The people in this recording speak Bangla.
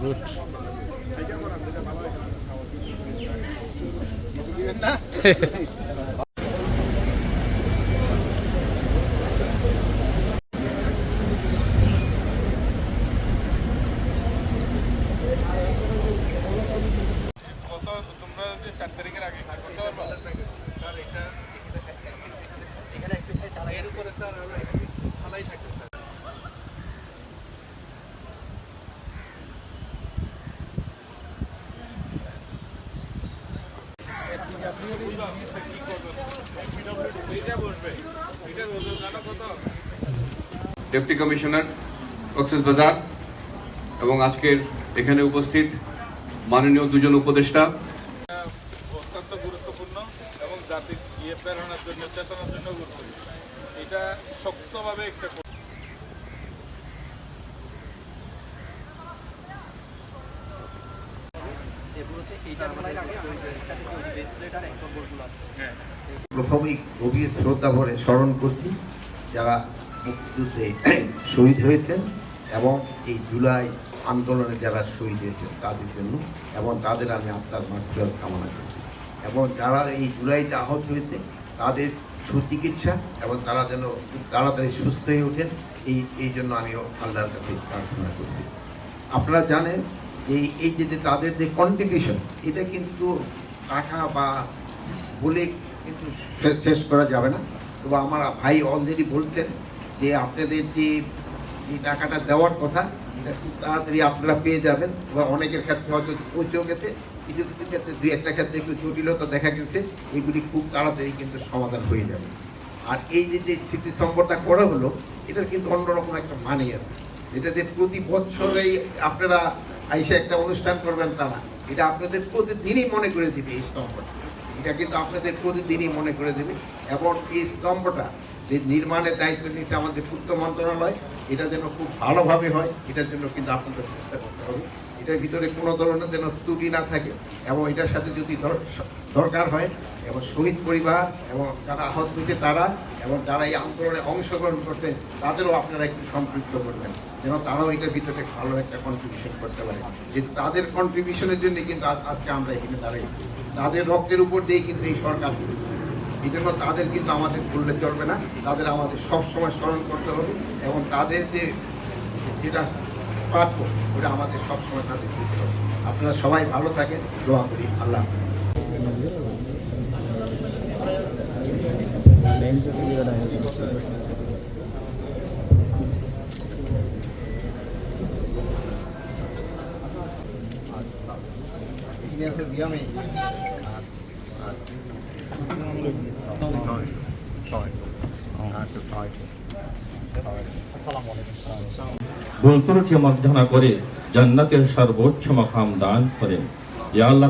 গুড কত তোমরা যে চার তারিখের আগে ডেপুটি কমিশনার কক্সবাজার এবং আজকের এখানে উপস্থিত মাননীয় দুজন উপদেষ্টা। অত্যন্ত গুরুত্বপূর্ণ এবং জাতির ইয়ে প্রেরণার জন্য, চেতনার জন্য গুরুত্বপূর্ণ। এটা শক্তভাবে একটা প্রথমেই গভীর শ্রদ্ধা ভরে স্মরণ করছি যারা মুক্তিযুদ্ধে শহীদ হয়েছেন এবং এই জুলাই আন্দোলনে যারা শহীদ হয়েছেন তাদের জন্য এবং তাদের আমি আত্মার মাত্রাত কামনা করছি। এবং যারা এই জুলাইতে আহত হয়েছে তাদের সুচিকিৎসা এবং তারা যেন খুব তাড়াতাড়ি সুস্থ হয়ে ওঠেন এই এই জন্য আমিও আল্লাহর কাছে প্রার্থনা করছি। আপনারা জানেন এই এই যে তাদের যে কন্ট্রিবিউশন এটা কিন্তু টাকা বা বলে কিন্তু শেষ করা যাবে না। তবে আমার ভাই অলরেডি বলছেন যে আপনাদের যে যে টাকাটা দেওয়ার কথা, এটা খুব তাড়াতাড়ি আপনারা পেয়ে যাবেন। বা অনেকের ক্ষেত্রে হয়তো পৌঁছেও গেছে, কিছু কিছু ক্ষেত্রে, দুই একটা ক্ষেত্রে একটু জটিলতা দেখা গেছে, এগুলি খুব তাড়াতাড়ি কিন্তু সমাধান হয়ে যাবে। আর এই যে যে স্মৃতিস্তম্ভটা করা হলো, এটার কিন্তু অন্যরকম একটা মানে আছে। এটা যে প্রতি বছরেই আপনারা আইসে একটা অনুষ্ঠান করবেন তা না এটা আপনাদের প্রতিদিনই মনে করে দিবে এই স্তম্ভটা। এটা কিন্তু আপনাদের প্রতিদিনই মনে করে দেবে। এবং এই স্তম্ভটা যে নির্মাণের দায়িত্ব নিচ্ছে আমাদের পূর্ত মন্ত্রণালয়, এটা যেন খুব ভালোভাবে হয়, এটার জন্য কিন্তু আপনাদের চেষ্টা করতে হবে। এটার ভিতরে কোনো ধরনের যেন ত্রুটি না থাকে এবং এটার সাথে যদি দরকার হয়, এবং শহীদ পরিবার এবং যারা আহত হয়েছে তারা এবং যারা এই আন্দোলনে অংশগ্রহণ করছেন তাদেরও আপনারা একটু সম্পৃক্ত করবেন, যেন তারাও এটার ভিতরে ভালো একটা কন্ট্রিবিউশন করতে পারে। যে তাদের কন্ট্রিবিউশনের জন্য কিন্তু আজকে আমরা এখানে দাঁড়াই। তাদের রক্তের উপর দিয়েই কিন্তু এই সরকার এই জন্য তাদের কিন্তু আমাদের ভুললে চলবে না। তাদের আমাদের সব সময় স্মরণ করতে হবে এবং তাদের যে যেটা প্রাপ্য, ওটা আমাদের সব সময় তাদের দিতে হবে। আপনারা সবাই ভালো থাকেন। দোয়া করি আল্লাহ ভুল ত্রুটি মার্জনা করে জান্নাতের সর্বোচ্চ মাকাম দান করেন। ইয়া আল্লাহ